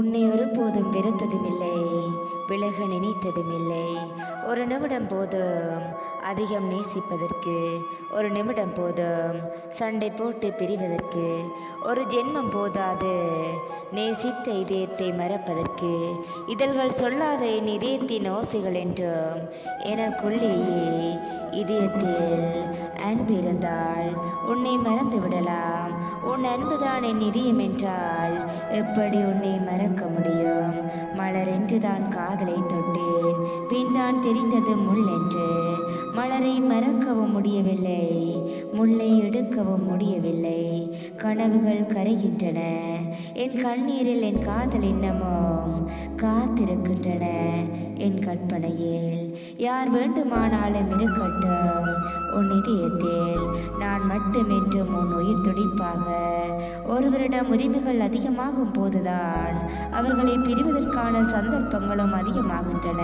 உன்னை ஒருபோதும் வெறுத்ததுமில்லை விலக நினைத்ததுமில்லை. ஒரு நிமிடம் போதும் அதிகம் நேசிப்பதற்கு ஒரு நிமிடம் போதும் சண்டை போட்டு பிரிவதற்கு ஒரு ஜென்மம் போதாது நேசித்த இதயத்தை மறப்பதற்கு இதழ்கள் சொல்லாத என் இதயத்தின் ஓசைகள் என்றும் எனக்குள்ளேயே இதயத்தில் அன்பு இருந்தால் உன்னை மறந்து விடலாம். உன் அன்புதான் என் இதயம் என்றால் எப்படி உன்னை மறக்க முடியும்? மலர் என்று தான் காதலை தொட்டேன். பின் தான் தெரிந்தது முள் என்று. மலரை மறக்கவும் முடியவில்லை. முல்லை எடுக்கவும் முடியவில்லை. கனவுகள் கரைகின்றன. என் கண்ணீரில் என் காதல் இன்னமும் காத்திருக்கின்றன. என் கற்பனையில். யார் வேண்டுமானாலும் இருக்கட்டும் உன் இதயத்தில் நான் மட்டுமென்றும் உன் உயிர் துடிப்பாக. ஒருவரிடம் உரிமைகள் அதிகமாகும் போதுதான் அவர்களை பிரிவதற்கான சந்தர்ப்பங்களும் அதிகமாகின்றன.